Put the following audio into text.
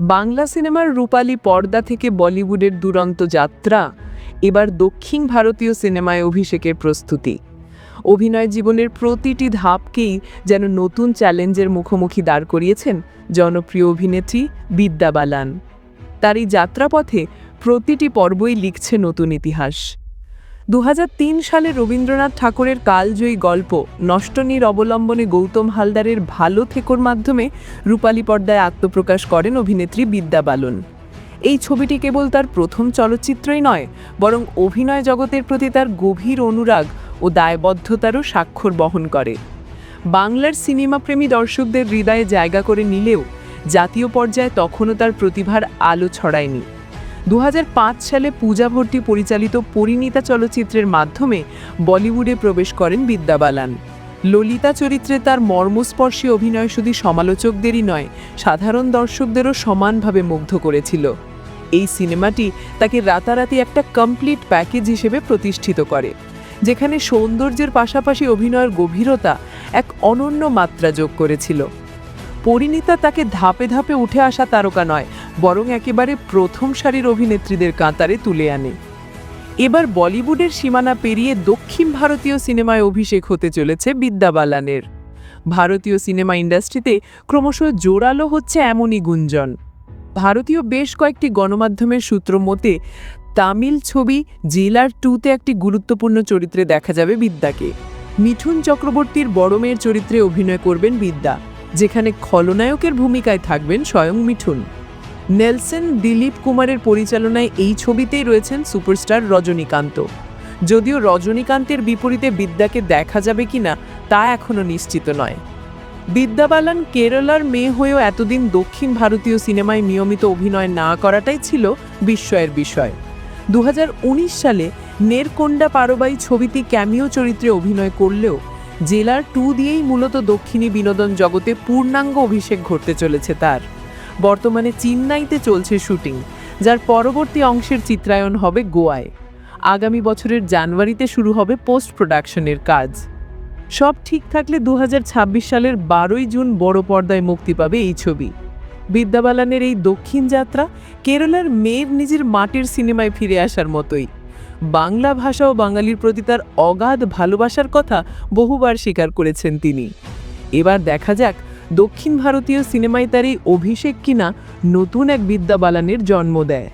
বাংলা সিনেমার রূপালী পর্দা থেকে বলিউডের দুরন্ত যাত্রা, এবার দক্ষিণ ভারতীয় সিনেমায় অভিষেকের প্রস্তুতি। অভিনয় জীবনের প্রতিটি ধাপকেই যেন নতুন চ্যালেঞ্জের মুখোমুখি দাঁড় করিয়েছেন জনপ্রিয় অভিনেত্রী বিদ্যা বালান। তার এই যাত্রাপথে প্রতিটি পর্বই লিখছে নতুন ইতিহাস। দু হাজার তিন সালে রবীন্দ্রনাথ ঠাকুরের কালজয়ী গল্প নষ্টনীর অবলম্বনে গৌতম হালদারের ভালো থেকোর মাধ্যমে রূপালী পর্দায় আত্মপ্রকাশ করেন অভিনেত্রী বিদ্যা বালন। এই ছবিটি কেবল তার প্রথম চলচ্চিত্রই নয়, বরং অভিনয় জগতের প্রতি তার গভীর অনুরাগ ও দায়বদ্ধতারও স্বাক্ষর বহন করে। বাংলার সিনেমাপ্রেমী দর্শকদের হৃদয়ে জায়গা করে নিলেও জাতীয় পর্যায়ে তখনও তার প্রতিভার আলো ছড়ায়নি। দু হাজার পাঁচ সালে পূজা ভর্তি পরিচালিত পরিণীতা চলচ্চিত্রের মাধ্যমে বলিউডে প্রবেশ করেন বিদ্যা বালান ললিতা চরিত্রে তার মর্মস্পর্শী অভিনয় শুধু সমালোচকদেরই নয়, সাধারণ দর্শকদেরও সমানভাবে মুগ্ধ করেছিল। এই সিনেমাটি তাকে রাতারাতি একটা কমপ্লিট প্যাকেজ হিসেবে প্রতিষ্ঠিত করে, যেখানে সৌন্দর্যের পাশাপাশি অভিনয়ের গভীরতা এক অনন্য মাত্রা যোগ করেছিল। পরিণীতা তাকে ধাপে ধাপে উঠে আসা তারকা নয়, বরং একেবারে প্রথম সারির অভিনেত্রীদের কাতারে তুলে আনে। এবার বলিউডের সীমানা পেরিয়ে দক্ষিণ ভারতীয় সিনেমায় অভিষেক হতে চলেছে বিদ্যা বালানের। ভারতীয় সিনেমা ইন্ডাস্ট্রিতে ক্রমশ জোরালো হচ্ছে এমনই গুঞ্জন। ভারতীয় বেশ কয়েকটি গণমাধ্যমের সূত্র মতে, তামিল ছবি জেলার টুতে একটি গুরুত্বপূর্ণ চরিত্রে দেখা যাবে বিদ্যাকে। মিঠুন চক্রবর্তীর বড় মেয়ের চরিত্রে অভিনয় করবেন বিদ্যা। যেখানে খলনায়কের ভূমিকায় থাকবেন স্বয়ং মিঠুন। নেলসন দিলীপ কুমারের পরিচালনায় এই ছবিতেই রয়েছেন সুপারস্টার রজনীকান্ত। যদিও রজনীকান্তের বিপরীতে বিদ্যাকে দেখা যাবে কিনা তা এখনও নিশ্চিত নয়। বিদ্যা বালান কেরালার মেয়ে হয়েও এতদিন দক্ষিণ ভারতীয় সিনেমায় নিয়মিত অভিনয় না করাটাই ছিল বিস্ময়ের বিষয়। দু হাজার উনিশ সালে নেরকোন্ডা পারবাই ছবিটি ক্যামিও চরিত্রে অভিনয় করলেও জেলার টু দিয়েই মূলত দক্ষিণী বিনোদন জগতে পূর্ণাঙ্গ অভিষেক ঘটতে চলেছে তার। বর্তমানে চেন্নাইতে চলছে শুটিং, যার পরবর্তী অংশের চিত্রায়ন হবে গোয়ায়। আগামী বছরের জানুয়ারিতে শুরু হবে পোস্ট প্রোডাকশনের কাজ। সব ঠিক থাকলে দু হাজার ছাব্বিশ সালের বারোই জুন বড় পর্দায় মুক্তি পাবে এই ছবি। বিদ্যাবালানের এই দক্ষিণ যাত্রা কেরলার মেয়ের নিজের মাটির সিনেমায় ফিরে আসার মতোই। বাংলা ভাষা ও বাঙালির প্রতি তার অগাধ ভালোবাসার কথা বহুবার স্বীকার করেছেন তিনি। এবার দেখা যাক দক্ষিণ ভারতীয় সিনেমায় তার এই অভিষেক কিনা নতুন এক বিদ্যা বালানের জন্ম দেয়।